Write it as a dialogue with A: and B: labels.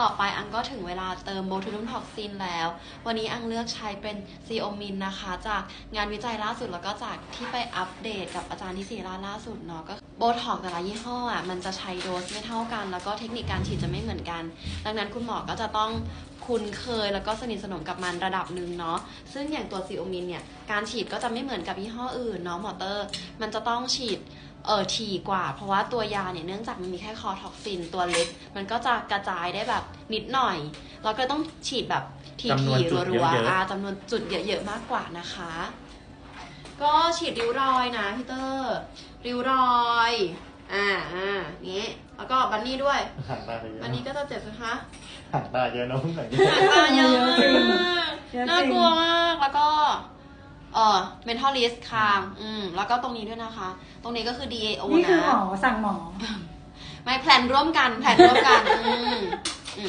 A: ต่อไปอังก็ถึงเวลาเติมโบทูลินท็อกซินแล้ว วันนี้อังเลือกใช้เป็นซีโอมินนะคะ จากงานวิจัยล่าสุดแล้วก็จากที่ไปอัปเดตกับอาจารย์ที่ศิราล่าสุดเนาะก็โบท็อกแต่ละยี่ห้ออะมันจะใช้โดสไม่เท่ากัน แล้วก็เทคนิคการฉีดจะไม่เหมือนกัน ดังนั้นคุณหมอก็จะต้องคุ้นเคยแล้วก็สนิทสนมกับมันระดับหนึ่งเนาะ ซึ่งอย่างตัวซีโอมินเนี่ย การฉีดก็จะไม่เหมือนกับยี่ห้ออื่นเนาะหมอเตอร์ มันจะต้องฉีด เออถี่กว่า เพราะว่าตัวยาเนี่ยเนื่องจากมันมีแค่คอท็อกซินตัวเล็ก มันก็จะกระจายได้แบบนิดหน่อย เราก็ต้องฉีดแบบที
B: จำนวน
A: ที
B: จุด
A: รัว
B: เยอะ
A: ๆ
B: ๆ
A: อ่าจำนวนจุดเยอะๆมากกว่านะคะ ก็ฉีดริ้วรอยนะพี่เตอร์ริ้วรอยอ่าอ่านี้แล้วก็บันนี่ด้วย
B: หางตาเยอะ
A: บันนี่ก็จะเจ็บนะคะ
B: หางตาเยอะนะเพิ่งสังเกต
A: หางตาเยอะมาก
C: เยอะจริง
A: น่ากลัวมากแล้วก็ เอ่อ mental list คาง อืม แล้วก็ตรงนี้ด้วยนะคะ ตรงนี้ก็คือ DAO
C: นี่คือ
A: นะ
C: หมอสั่งหมอ
A: ไม่แพลนร่วมกัน แพลนร่วมกัน อืม